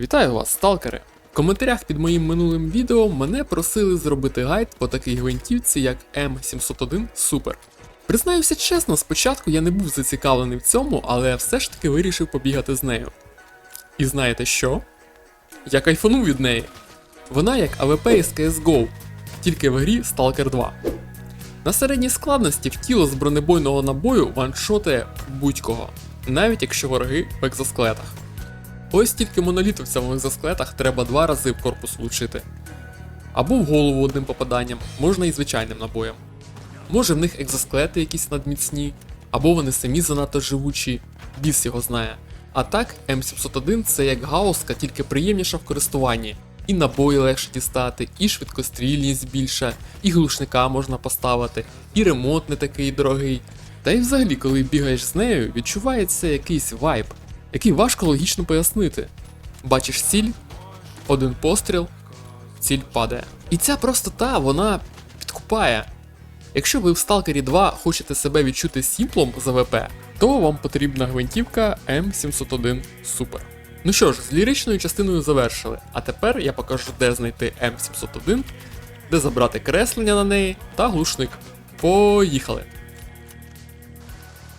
Вітаю вас, сталкери! В коментарях під моїм минулим відео мене просили зробити гайд по такій гвинтівці, як М701 Super. Признаюся чесно, спочатку я не був зацікавлений в цьому, але все ж таки вирішив побігати з нею. І знаєте що? Я кайфанув від неї. Вона як АВП із CSGO, тільки в грі Stalker 2. На середній складності в тіло з бронебойного набою ваншотає будь-кого, навіть якщо вороги в екзоскелетах. Ось тільки монолітовцям в екзоскелетах треба два рази в корпус влучити. Або в голову одним попаданням, можна і звичайним набоєм. Може в них екзоскелети якісь надміцні, або вони самі занадто живучі, біс його знає. А так, М701 це як гаузка, тільки приємніша в користуванні. І набої легше дістати, і швидкострільність більша, і глушника можна поставити, і ремонт не такий дорогий. Та й взагалі, коли бігаєш з нею, відчувається якийсь вайб, який важко логічно пояснити. Бачиш ціль, один постріл, ціль падає. І ця простота, вона підкупає. Якщо ви в Stalker 2 хочете себе відчути сімплом з АВП, то вам потрібна гвинтівка М701 Super. Ну що ж, з ліричною частиною завершили, а тепер я покажу, де знайти М701, де забрати креслення на неї та глушник. Поїхали!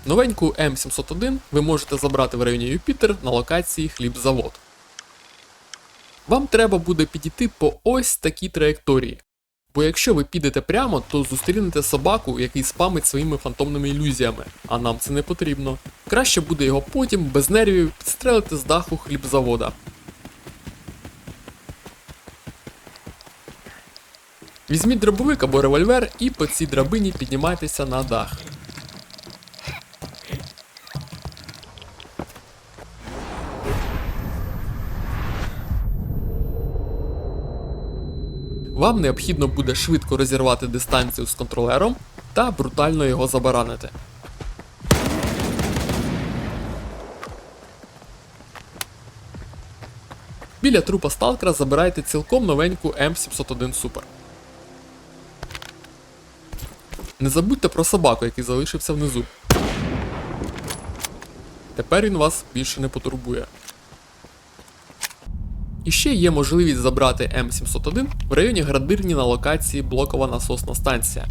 Новеньку М701 ви можете забрати в районі Юпітер на локації Хлібзавод. Вам треба буде підійти по ось такій траєкторії. Бо якщо ви підете прямо, то зустрінете собаку, який спамить своїми фантомними ілюзіями, а нам це не потрібно. Краще буде його потім без нервів підстрелити з даху хлібзавода. Візьміть дробовик або револьвер і по цій драбині піднімайтеся на дах. Вам необхідно буде швидко розірвати дистанцію з контролером та брутально його забаранити. Біля трупа сталкера забирайте цілком новеньку М701 Super. Не забудьте про собаку, який залишився внизу. Тепер він вас більше не потурбує. І ще є можливість забрати М701 в районі градирні на локації блокова насосна станція.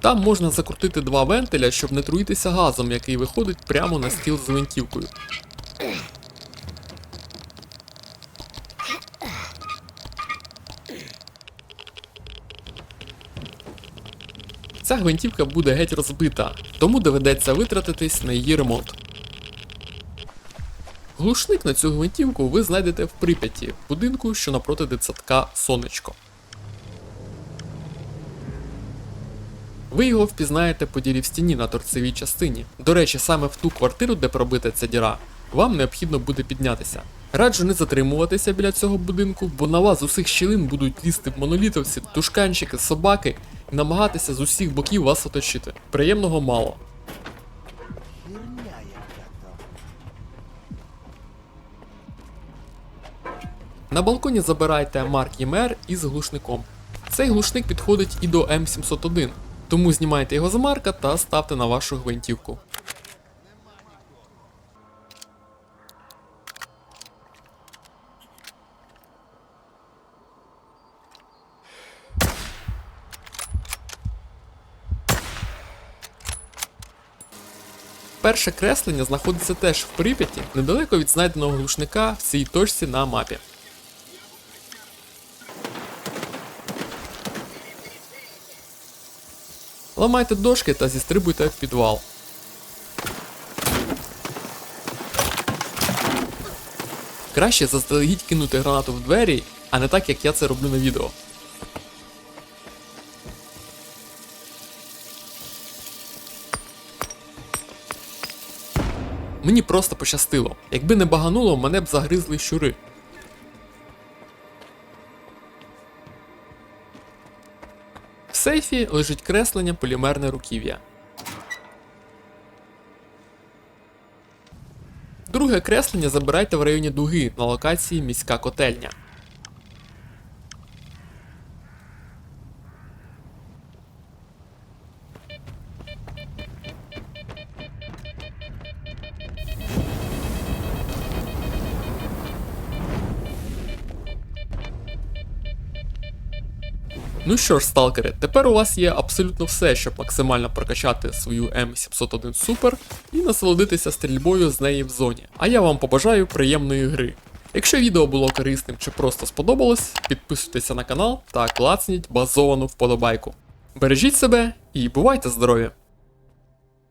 Там можна закрутити два вентиля, щоб не труїтися газом, який виходить прямо на стіл з гвинтівкою. Ця гвинтівка буде геть розбита, тому доведеться витратитись на її ремонт. Глушник на цю гвинтівку ви знайдете в Прип'яті, в будинку, що напроти дитсадка Сонечко. Ви його впізнаєте по дірі в стіні на торцевій частині. До речі, саме в ту квартиру, де пробита ця діра, вам необхідно буде піднятися. Раджу не затримуватися біля цього будинку, бо на вас з усіх щілин будуть лізти монолітовці, тушканчики, собаки намагатися з усіх боків вас оточити. Приємного мало. На балконі забирайте Марк ЄМР із глушником. Цей глушник підходить і до М701, тому знімайте його з марка та ставте на вашу гвинтівку. Перше креслення знаходиться теж в Прип'яті, недалеко від знайденого глушника в цій точці на мапі. Ламайте дошки та зістрибуйте в підвал. Краще заздалегідь кинути гранату в двері, а не так, як я це роблю на відео. Мені просто пощастило. Якби не багануло, мене б загризли щури. В сейфі лежить креслення полімерне руків'я. Друге креслення забирайте в районі дуги на локації міська котельня. Ну що ж, сталкери, тепер у вас є абсолютно все, щоб максимально прокачати свою М701 Super і насолодитися стрільбою з неї в зоні. А я вам побажаю приємної гри. Якщо відео було корисним чи просто сподобалось, підписуйтеся на канал та клацніть базовану вподобайку. Бережіть себе і бувайте здорові!